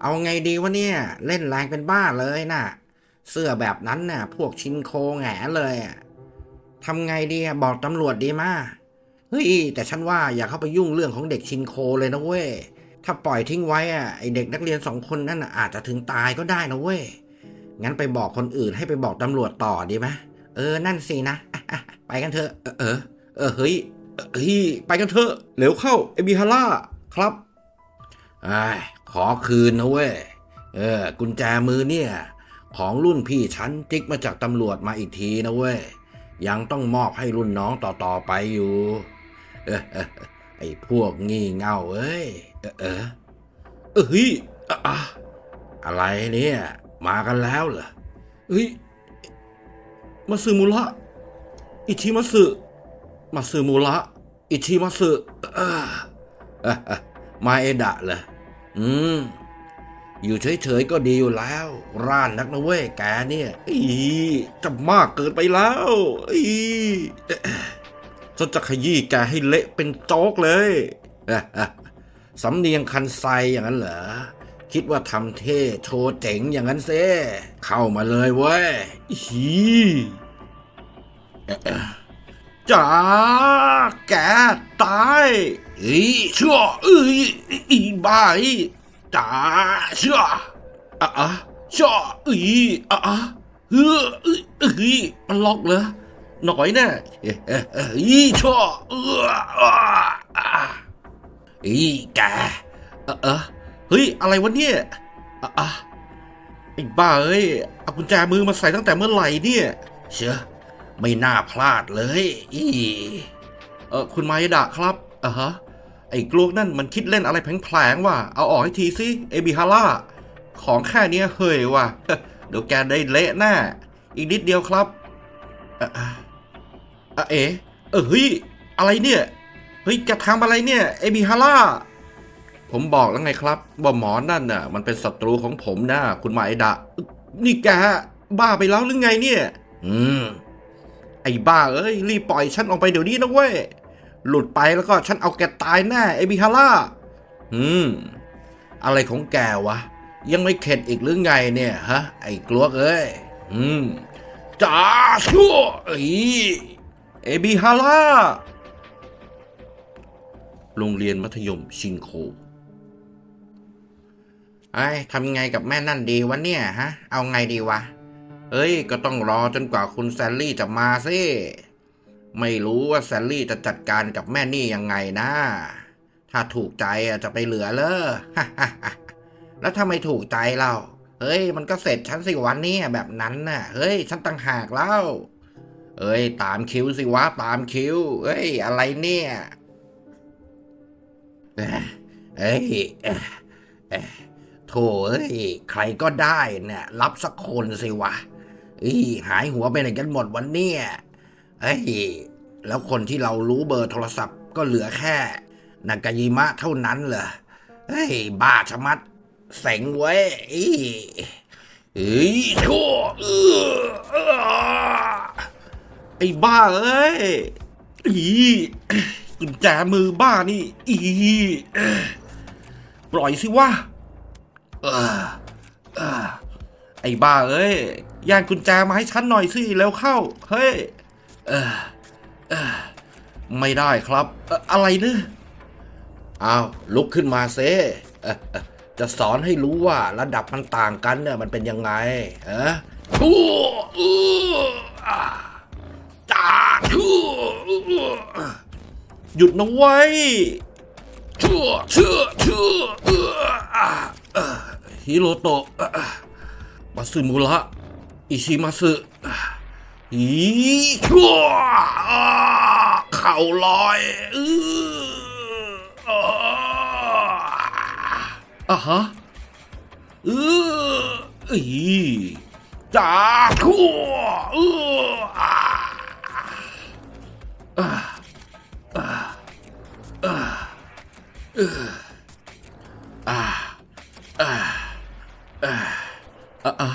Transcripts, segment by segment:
เอาไงดีวะเนี่ย เล่นแรงเป็นบ้าเลยน่ะ เสื้อแบบนั้นน่ะ พวกชินโคแหงเลยทำไงดีบอกตำรวจดีมาเฮ้ยแต่ฉันว่าอย่าเข้าไปยุ่งเรื่องของเด็กชินโคเลยนะเว้ยถ้าปล่อยทิ้งไว้อะไอเด็กนักเรียนสองคนนั่นอาจจะถึงตายก็ได้นะเว้ยงั้นไปบอกคนอื่นให้ไปบอกตำรวจต่อดีไหมเออนั่นสินะไปกันเถอะเออ เออเฮ้ยเฮ้ยไปกันเถอะเร็วเข้าเอบิฮาร่าครับไอ้ ขอคืนนะเว้ย เออ กุญแจมือเนี่ย ของรุ่นพี่ฉันจิกมาจากตำรวจมาอีกทีนะเว้ย ยังต้องมอบให้รุ่นน้องต่อๆไปอยู่เออเออออไอ้พวกงี่เง่าเอ้ย เออเออเฮ้ยอะอะอะไรเนี่ย มากันแล้วเหรอเฮ้ยมาซึมุระอิชิมาสึมาซึมุระอิชิมาสึเอ่อเออมาเอดะเหรอ อืม อยู่เฉยๆก็ดีอยู่แล้ว ร่านนักนะเว้ยแกเนี่ยอีจะมากเกินไปแล้วอีฉันจะขยี้แกให้เละเป็นโจ๊กเลยสำเนียงคันไซอย่างนั้นเหรอ คิดว่าทำเท่โชว์เจ๋งอย่างนั้นเซ่เข้ามาเลยเว้ยฮีเอ่อเอ่อ จ้าแกตายอีชั่วเอ้ยอีบ้าอีจ้าชั่วอะอะชั่วอีอะอะเฮ้อเอ้ยเอ้ยมันล็อกเหรอหน่อยแน่อ้ยเอ้ยเอ้ยอีชั่วเอออะอะอีแกเออเฮ้ยอะไรวะเนี่ยอะอะไอ้บ้าเอ้ยเอากุญแจมือมาใส่ตั้งแต่เมื่อไหร่เนี่ยเชื่อ ไม่น่าพลาดเลยอีเออคุณมายดะครับอะฮะ ไอ้กลวกนั่นมันคิดเล่นอะไรแผลงๆว่ะ เอาออกให้ทีสิ เอบิฮาร่า ของแค่นี้เฮ้ยว่ะ เดี๋ยวแกได้เละแน่ อีกนิดเดียวครับอะอะอะเอ๋เออเฮ้ย อะไรเนี่ย เฮ้ยแกทำอะไรเนี่ย เอบิฮาร่า ผมบอกแล้วไงครับ ว่าหมอนั่นน่ะ มันเป็นศัตรูของผมนะ คุณมาเอดะ นี่แกบ้าไปแล้วหรือไงเนี่ย อืม ไอ้บ้าเอ้ยรีบปล่อยฉันออกไปเดี๋ยวนี้นะเว้ย หลุดไปแล้วก็ฉันเอาแกตายแน่ไอบิฮาร่าอืม อะไรของแกวะ ยังไม่เข็ดอีกหรือไงเนี่ยฮะ ไอ้กลวกเอ้ย อืมจ้าชั่วไอ้เอบิฮาร่าโรงเรียนมัธยมชิงโคไอ้ยทำไงกับแม่นั่นดีวะเนี่ยฮะ เอาไงดีวะ เอ้ย ก็ต้องรอจนกว่าคุณแซลลี่จะมาสิไม่รู้ว่าแซลลี่จะจัดการกับแม่นี่ยังไงนะ ถ้าถูกใจจะไปเหลือเลยแล้วถ้าไม่ถูกใจเราเฮ้ย มันก็เสร็จฉันสิวันนี้แบบนั้นน่ะ เฮ้ย ฉันตั้งหากแล้วเอ้ย ตามคิวสิวะ ตามคิวเอ้ย อะไรเนี่ยเอ้ยเอ้ยเอ้ยเอ้ยโถเอ้ย ใครก็ได้เนี่ย รับสักคนสิวะ อีหายหัวไปไหนกันหมดวันเนี่ยเอ้ยแล้วคนที่เรารู้เบอร์โทรศัพท์ก็เหลือแค่นากายิมะเท่านั้นเหรอเฮ้ยบ้าชะมัดเสงเว้อีเฮ้ยชั่วเออไอ้บ้าเอ้ยอีกุญแจมือบ้านี่อีปล่อยสิวะเออเออไอ้บ้าเอ้ย ย่างกุญแจมาให้ฉันหน่อยสิแล้วเข้า เฮ้ยเออเออไม่ได้ครับออะไรเนี่ยอ้าวลุกขึ้นมาเซจะสอนให้รู้ว่าระดับมันต่างกันเนี่ยมันเป็นยังไงเอออู้อู้อ่าจ้าชั่อู้หยุดนะไว้ยชั่วชั่วชั่วเอออ่าเออฮิโรโตะมาซึมุระ อิชิมาสึอีชั่วอ่าเข่าลอยอืออ่าฮะเอออีจ้าชั่วเอออ่าอ่าอ่าอ่าเอออ่าอ่าอ่าอ่าอ่า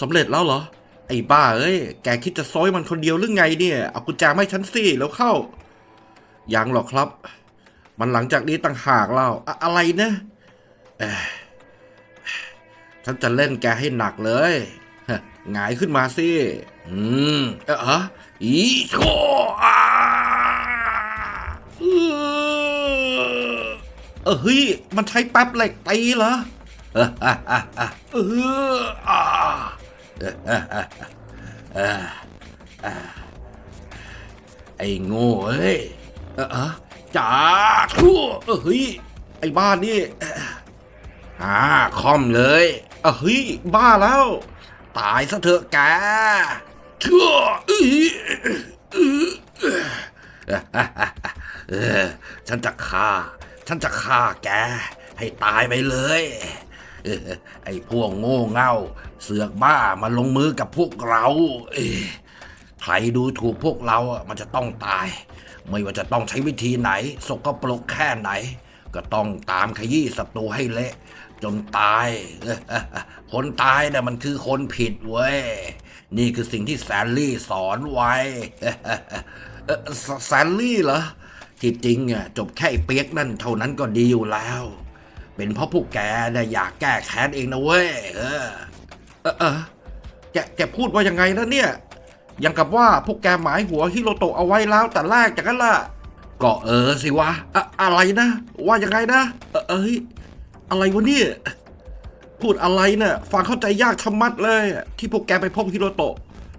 สำเร็จแล้วเหรอ ไอ้บ้าเอ้ย แกคิดจะซอยมันคนเดียวหรือไงเนี่ย เอากุญแจไมาให้ฉันสิแล้วเข้า ยังหรอกครับ มันหลังจากนี้ต่างหากเราอะอะไรนะเอ้ยฉันจะเล่นแกให้หนักเลยหงายขึ้นมาสิ อืม เอออะอีโชอาเออเออเฮ้ย มันใช้แป๊บเหล็กตีเหรอ เอออะอะอะเอออะเออ ไอ้โง่เอ้ยอะจ๋าทั่วเออเฮ้ย ไอ้บ้านนี่อ่าคอมเลยอะเฮ้ย บ้าแล้ว ตายซะเถอะแกชื่ออื้ออื้อเออฉันจะฆ่า ฉันจะฆ่าแก ให้ตายไปเลย ไอ้พวกโง่เง่าเสือกบ้ามาลงมือกับพวกเราเอใครดูถูกพวกเราอะมันจะต้องตาย ไม่ว่าจะต้องใช้วิธีไหน สกปรกแค่ไหน ก็ต้องตามขยี้ศัตรูให้เละ จนตาย คนตายน่ะมันคือคนผิดเว้ย นี่คือสิ่งที่แซนลี่สอนไว้แซแซนลี่เหรอที่จริงอะจบแค่เปียกนั่นเท่านั้นก็ดีอยู่แล้ว เป็นเพราะพวกแกน่ะอยากแก้แค้นเองนะเว้ย เออเออแกแกพูดว่ายังไงนะเนี่ย ยังกับว่าพวกแกหมายหัวฮิโรโตะเอาไว้แล้วแต่แรกจากนั้นล่ะ ก็เออสิวะอะอะไรนะ ว่ายังไงนะ เออเอ้ยอะไรวะเนี่ยพูดอะไรเนะ่ะฟังเข้าใจยากชะมัดเลย ที่พวกแกไปพบฮิโรโตะ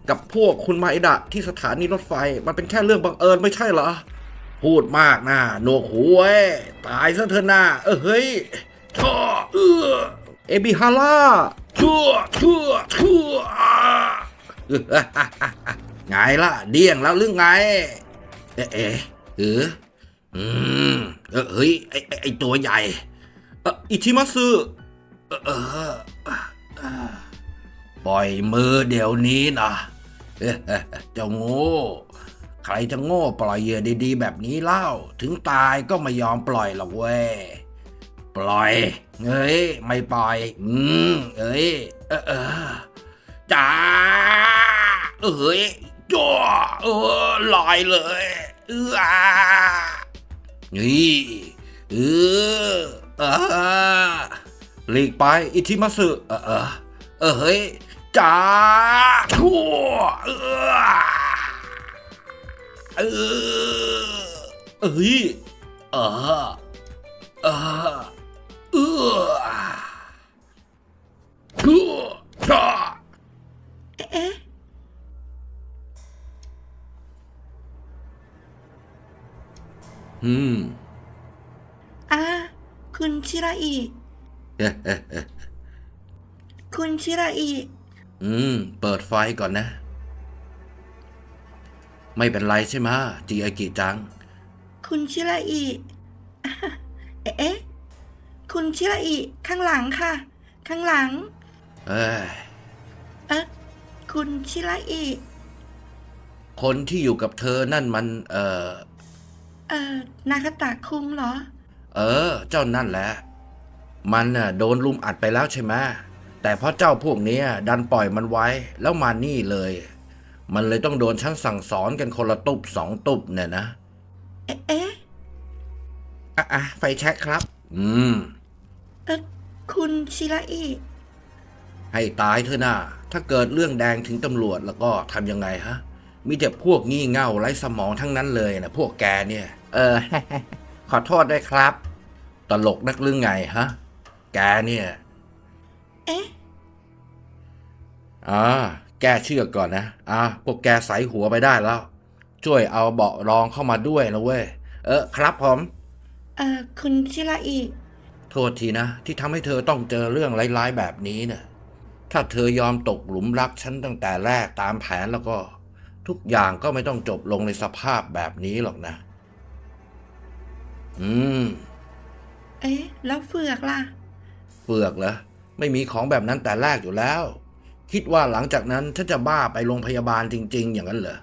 กับพวกคุณมาเอดะที่สถานีรถไฟ มันเป็นแค่เรื่องบังเอิญไม่ใช่เหรอ พูดมากนะโนกหูเว้ยตายซะเถอะนะเออเฮ้ยท่อเออ เอบิฮาร่าชั่วชั่วชั่วไงล่ะ เดี่ยงแล้วหรือไง เอ๊ะเอ๊ะเอออืมเออเฮ้ยไอไอ้ไอตัวใหญ่เอ่ออิชิมัตสึเอ่อเออเอ่อปล่อยมือเดี๋ยวนี้นะเอ้อเจ้าโง่ใครจะโง่ปล่อยเหยื่อดีๆ แบบนี้เล่า ถึงตายก็ไม่ยอมปล่อยหรอกเว้ย ปล่อย เอ้ย ไม่ปล่อย อืมเอ้ย เออเออจ้าเอ้ยจ้าเออลอยเลย เอออ่านี่เออเออหลีกไป อิทิมัสึเออเออเออเฮ้ยจ้าชั่วเออเออเอ้ยเออเออ เออชั่วจ้าเอ๊ะอืมอ่าคุณชิราอิคุณชิราอิอืม เปิดไฟก่อนนะ ไม่เป็นไรใช่ไหมะจีอากิจัง คุณชิราอิอะเอ๊ะ คุณชิราอิข้างหลังค่ะ ข้างหลัง เอ้ยเอ๊ะคุณชิราอิคนที่อยู่กับเธอนั่นมัน เออเอ่อนาคาตะคุงเหรอ เออ เจ้านั่นแหละ มันน่ะโดนลุมอัดไปแล้วใช่ไหมะแต่เพราะเจ้าพวกเนี้ยดันปล่อยมันไว้ แล้วมานี่เลย มันเลยต้องโดนฉันสั่งสอนกันคนละตุบสองตุบเนี่ยนะ เอ๊ะเอ๊ะ อะอะไฟแช็คครับ อืม เอ๊ะคุณชิราอิให้ตายเถอะนะถ้าเกิดเรื่องแดงถึงตำรวจแล้วก็ทำยังไงฮะ มีแต่พวกงี่เง่าไร้สมองทั้งนั้นเลยนะพวกแกเนี่ย เออ ขอโทษด้วยครับ ตลกนักหรือไงฮะ แกเนี่ย เอ๊ะอ่าแกเชื่อกก่อนนะอ่าพวกแกใส่หัวไปได้แล้ว ช่วยเอาเบาะรองเข้ามาด้วยนะเว้ย เออ ครับผม เอ่อคุณชิราอิโทษทีนะ ที่ทำให้เธอต้องเจอเรื่องร้ายๆแบบนี้เนะ่ะถ้าเธอยอมตกหลุมรักฉันตั้งแต่แรกตามแผนแล้วก็ ทุกอย่างก็ไม่ต้องจบลงในสภาพแบบนี้หรอกนะ อืม เอ๊ะ แล้วเฟือกล่ะ เฟือกเหรอ ไม่มีของแบบนั้นแต่แรกอยู่แล้ว คิดว่าหลังจากนั้นฉันจะบ้าไปโรงพยาบาลจริง ๆ อย่างนั้นเหรอ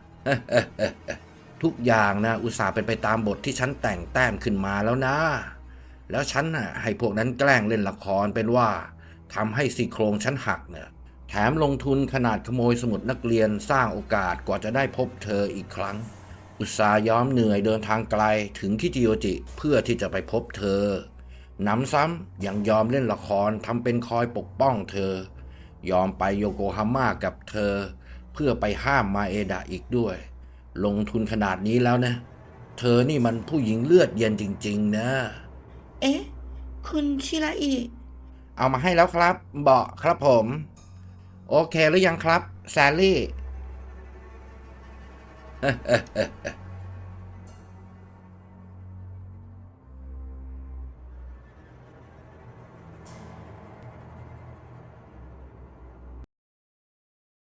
ทุกอย่างนะ อุตส่าห์เป็นไปตามบทที่ฉันแต่งแต้มขึ้นมาแล้วนะ แล้วฉันน่ะให้พวกนั้นแกล้งเล่นละครเป็นว่าทำให้สี่โครงฉันหักเนี่ยแถมลงทุนขนาดขโมยสมุดนักเรียนสร้างโอกาสกว่าจะได้พบเธออีกครั้ง อุตสาหย้อมเหนื่อยเดินทางไกลถึงคิจิโยจิเพื่อที่จะไปพบเธอน้ำซ้ำยังยอมเล่นละครทำเป็นคอยปกป้องเธอ ยอมไปโยโกฮาม่ากับเธอ เพื่อไปห้ามมาเอดะอีกด้วย ลงทุนขนาดนี้แล้วนะ เธอนี่มันผู้หญิงเลือดเย็นจริง ๆ นะ เอ๊ะ คุณชิระอิ เอามาให้แล้วครับ เบาะครับผม โอเคหรือยังครับ แซลลี่